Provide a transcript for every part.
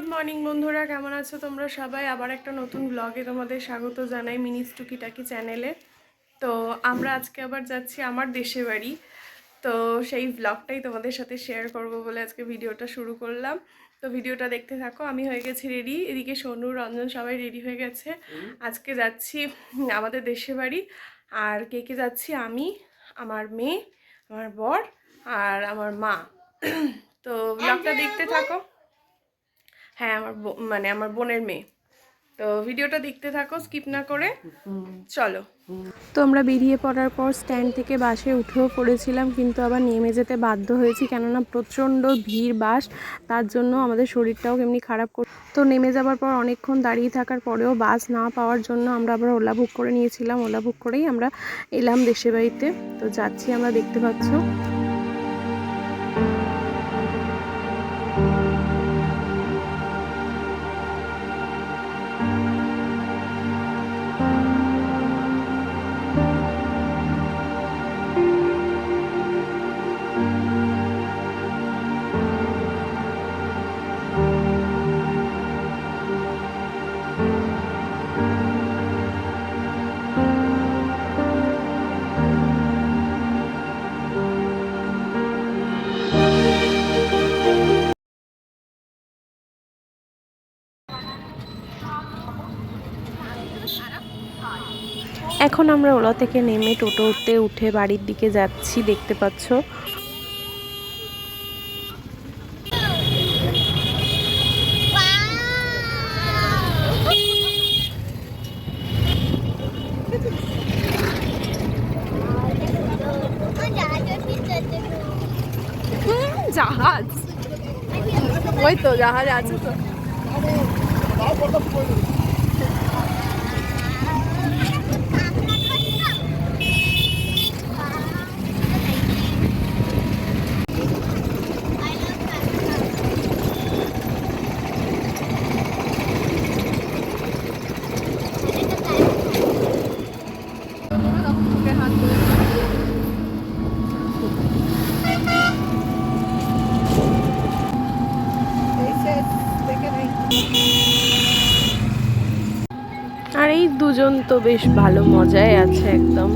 Good morning বন্ধুরা, কেমন আছো তোমরা সবাই? আবার একটা নতুন ব্লগে তোমাদের স্বাগত জানাই মিনিস টুকিটাকি চ্যানেলে তো আমরা আজকে আবার যাচ্ছি আমার দেশে বাড়ি। তো সেই ব্লগটাই তোমাদের সাথে শেয়ার করব বলে আজকে ভিডিওটা শুরু করলাম। তো ভিডিওটা দেখতে থাকো, আমি হয়ে গেছি রেডি এদিকে সোনু, রঞ্জন সবাই রেডি হয়ে গেছে। আজকে যাচ্ছি আমাদের দেশে বাড়ি। আর কে কে যাচ্ছি? আমি, আমার মেয়ে, আমার বর আর আমার মা। তো ব্লগটা দেখতে থাকো। হ্যাঁ আমার মানে আমার বোনের মেয়ে। তো ভিডিওটা দেখতে থাকো, স্কিপ না করে। চলো। তো আমরা বেরিয়ে পড়ার পর স্ট্যান্ড থেকে বাসে উঠেও পড়েছিলাম, কিন্তু আবার নেমে যেতে বাধ্য হয়েছি, কেননা প্রচণ্ড ভিড় বাস, তার জন্য আমাদের শরীরটাও কেমনি খারাপ কর, তো নেমে যাবার পর অনেকক্ষণ দাঁড়িয়ে থাকার পরেও বাস না পাওয়ার জন্য আমরা আবার ওলা বুক করে নিয়েছিলাম, ওলা বুক করেই আমরা এলাম দেশের বাড়িতে। তো যাচ্ছি আমরা, দেখতে পাচ্ছ। এখন আমরা ওলা থেকে নেমে টোটোতে উঠে বাড়ির দিকে যাচ্ছি, দেখতে পাচ্ছ। জাহাজ। ওই তো জাহাজ আছে তো আর এই দুজন তো বেশ ভালো মজায় আছে একদম।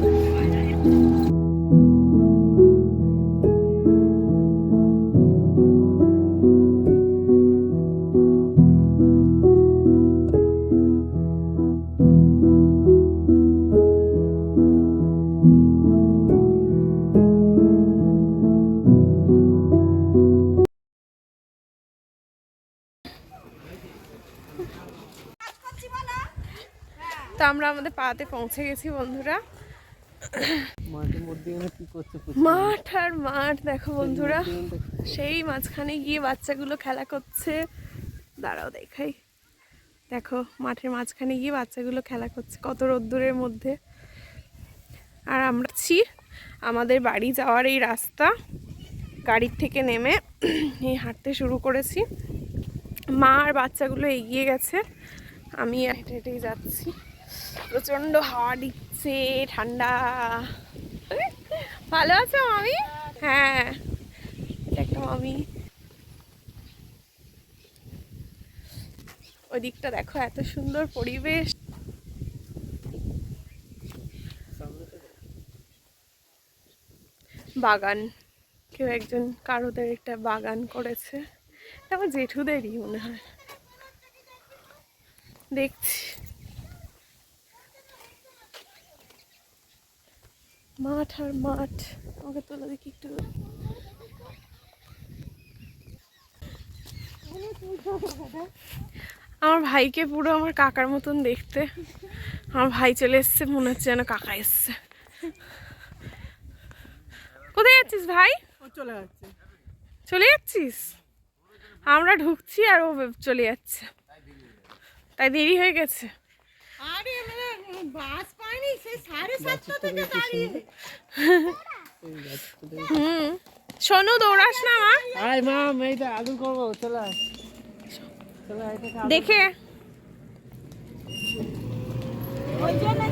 তো আমরা আমাদের পাতে পৌঁছে গেছি বন্ধুরা। মাঠ আর মাঠ দেখো বন্ধুরা। সেই মাঝখানে গিয়ে বাচ্চাগুলো খেলা করছে। দাঁড়াও দেখাই। দেখো মাঠের মাঝখানে গিয়ে বাচ্চাগুলো খেলা করছে কত রোদ্দুরের মধ্যে। আর আমরা ছি আমাদের বাড়ি যাওয়ার এই রাস্তা। গাড়ির থেকে নেমে এই হাঁটতে শুরু করেছি। মা আর বাচ্চাগুলো এগিয়ে গেছে। আমি হেঁটে হেঁটেই যাচ্ছি। প্রচণ্ড হাওয়া দিচ্ছে, ঠান্ডা। ভালো আছো মামি? হ্যাঁ। এটা একটা মামি। ওই দিকটা দেখো, এত সুন্দর পরিবেশ। বাগান। কেউ একজন কারোদের একটা বাগান করেছে। এটা আমার জেঠুদেরই মনে হয়। দেখছি। মাঠ আর মাঠ। আমাকে তোলা দেখি একটু। আমার ভাইকে পুরো আমার কাকার মতন দেখতে। আমার ভাই চলে এসছে মনে হচ্ছে যেন কাকা এসছে। কোথায় যাচ্ছিস ভাই? চলে যাচ্ছে। চলে যাচ্ছিস? আমরা ঢুকছি আর ও চলে যাচ্ছে। তাই দেরি হয়ে গেছে। আরে বাস পাইনি সেই সাড়ে সাতটা থেকে দাঁড়িয়ে। হুম শোনো দৌড়াস না মা। আয় মা মেয়েটা আলু করব চলে। দেখে। ওই জন্য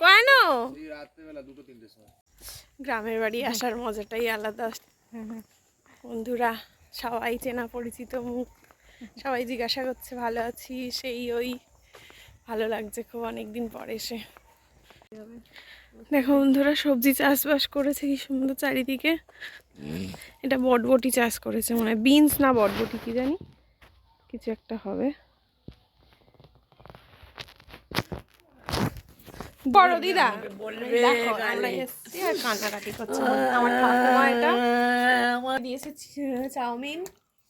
কখন গ্রামের বাড়ি আসার মজাটাই আলাদা। বন্ধুরা, সবাই চেনা পরিচিত মুখ। সবাই জিজ্ঞাসা করছে, ভালো আছি? সেই ওই, ভালো লাগছে খুব অনেকদিন পর এসে। দেখো বন্ধুরা, সবজি চাষবাস করেছে কি সুন্দর চারিদিকে। এটা বটবটি চাষ করেছে মানে বিনস না বটবটি, কি জানি? কিছু একটা হবে। বড় দিদা। দেখো, আমরা আর কান্নাকাটি করছে? আমার ঠাকুমা এটা। দিয়েছে চাউমিন।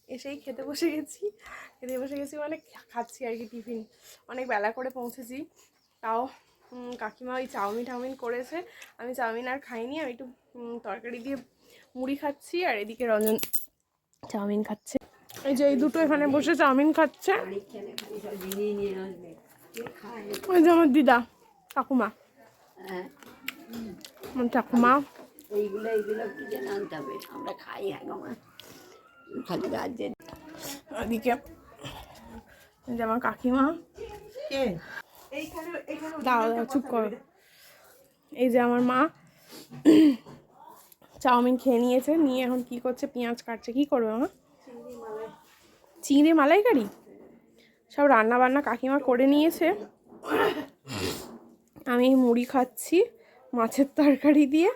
এসেই খেতে বসে গেছি। খেতে বসে গেছি মানে খাচ্ছি আর কি টিফিন। অনেক বেলা করে পৌঁছেছি। তাও কাকিমা ওই চাউমিন টাউমিন করেছে। আমি চাউমিন আর খাইনি আমি একটু তরকারি দিয়ে মুড়ি খাচ্ছি আর এদিকে রঞ্জন চাউমিন খাচ্ছে। এই যে এই দুটো এখানে বসে চাউমিন খাচ্ছে। ওই যে আমার দিদা। ঠাকুমা। আমার ঠাকুমা। এইগুলো এইগুলো কি যেন আনতে হবে আমরা খাই একবার খালি রাজ্যে। ওদিকে এই যে আমার কাকিমা। দাঁড়াও দাঁড়াও চুপ করো। এই যে আমার মা। চাউমিন খেয়ে নিয়েছে নিয়ে এখন কি করছে পেঁয়াজ কাটছে। কি করবে মা? চিংড়ি মালাইকারি? সব রান্না বান্না কাকিমা করে নিয়েছে। আমি মুড়ি খাচ্ছি মাছের তরকারি দিয়ে।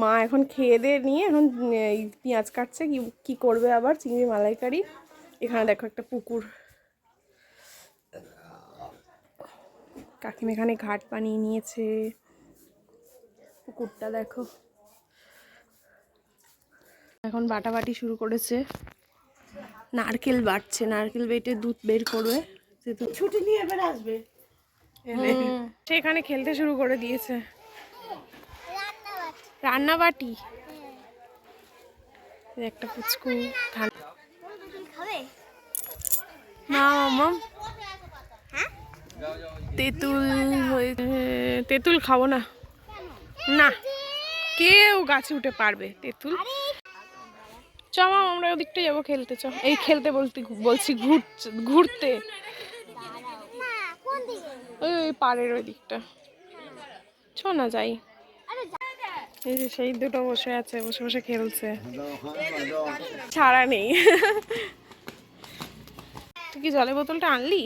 মা এখন খেয়ে দিয়ে নিয়ে এখন পেঁয়াজ কাটছে, কি, কী করবে আবার? চিংড়ি মালাইকারি। এখানে দেখো একটা পুকুর। কাকিমা এখানে ঘাট বানিয়ে নিয়েছে। পুকুরটা দেখো। এখন বাটাবাটি শুরু করেছে। নারকেল বাটছে, নারকেল বেটে দুধ বের করবে। ছুটি নিয়ে এবার আসবে। সেখানে খেলতে শুরু করে দিয়েছে। রান্না বাটি। একটা পুচকু না মামা। তেঁতুল হয়েছে তেঁতুল খাব না। না। কেউ গাছে উঠে পারবে তেঁতুল। চ মাম আমরা ওদিকটা যাব খেলতে। চ। এই খেলতে বলতে বলছি ঘুরতে। ঘুরতে ওই ওই পাড়ের ওই দিকটা। চ না যাই। এই যে সেই দুটো বসে আছে, বসে বসে খেলছে। ছাড়া নেই। তুই কি জলের বোতলটা আনলি?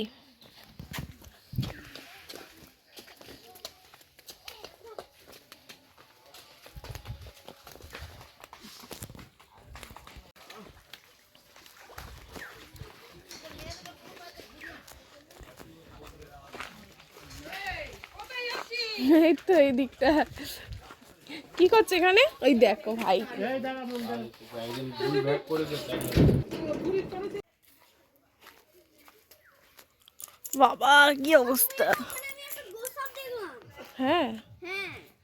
এই তো এই দিকটা। কি করছে এখানে? ওই দেখো ভাই। বাবা কি অবস্থা? হ্যাঁ।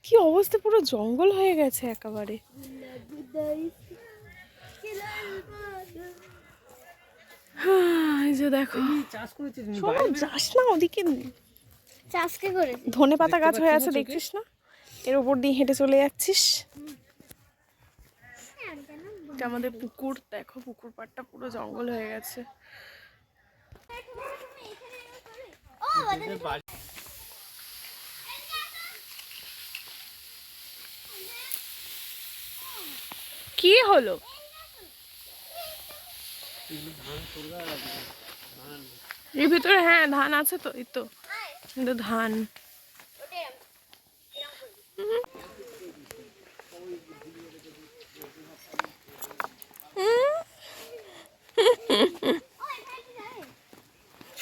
কি অবস্থা? পুরো জঙ্গল হয়ে গেছে একেবারে। হ্যাঁ, এই যে দেখো। চাষ করেছে তুমি যাস না ওদিকে ধনে পাতা গাছ হয়ে আছে দেখছিস না? এর উপর দিয়ে হেঁটে চলে যাচ্ছিস। আমাদের পুকুর দেখো পুকুর পাড়টা পুরো জঙ্গল হয়ে গেছে। কি হলো? এর ভিতরে হ্যাঁ ধান আছে তো এই তো। কিন্তু ধান।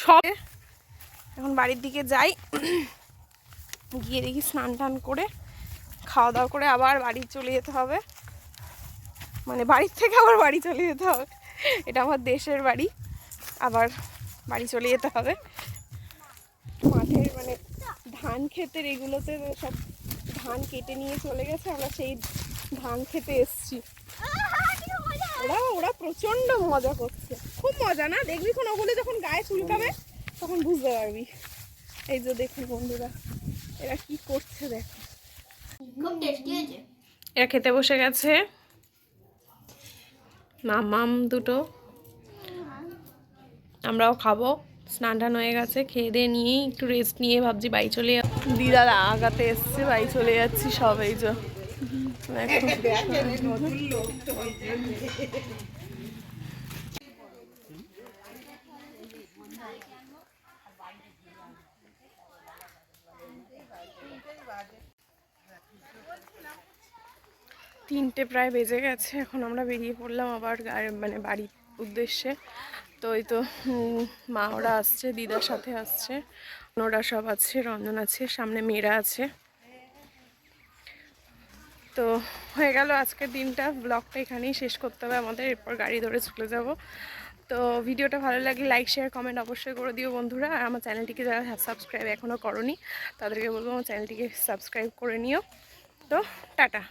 সব এখন বাড়ির দিকে যাই। গিয়ে দেখি স্নান টান করে খাওয়া দাওয়া করে আবার বাড়ি চলে যেতে হবে। মানে বাড়ির থেকে আবার বাড়ি চলে যেতে হবে। এটা আমার দেশের বাড়ি। আবার বাড়ি চলে যেতে হবে। মাঠের মানে ধান ক্ষেতের এগুলোতে সব ধান কেটে নিয়ে চলে গেছে আমরা সেই ধান খেতে এসছি। ওরা ওরা প্রচণ্ড মজা করছে। খুব মজা না? দেখবি কোন ওগুলো যখন গায়ে চুলকাবে তখন বুঝতে পারবি। এই যে দেখুন বন্ধুরা এরা কি করছে দেখো। খুব টেস্টি হয়েছে। এরা খেতে বসে গেছে। মামাম দুটো। আমরাও খাব। স্নান টান হয়ে গেছে, খেয়ে দিয়ে নিয়েই একটু রেস্ট নিয়ে ভাবছি বাড়ি চলে দিদার আগাতে এসছে, বাড়ি চলে যাচ্ছি সবাই দেখো তিনটে প্রায় বেজে গেছে, এখন আমরা বেরিয়ে পড়লাম আবার মানে বাড়ির উদ্দেশ্যে। তো ওই তো মা ওরা আসছে, দিদার সাথে আসছে। ওরা সব আছে, রঞ্জন আছে, সামনে মেয়েরা আছে। তো হয়ে গেল আজকের দিনটা ব্লগটা এখানেই শেষ করতে হবে আমাদের, এরপর গাড়ি ধরে চলে যাব। তো ভিডিওটা ভালো লাগলে লাইক শেয়ার কমেন্ট অবশ্যই করে দিও বন্ধুরা। আর আমার চ্যানেলটিকে যারা সাবস্ক্রাইব এখনও করনি, তাদেরকে বলব আমার চ্যানেলটিকে সাবস্ক্রাইব করে নিও। তো টাটা।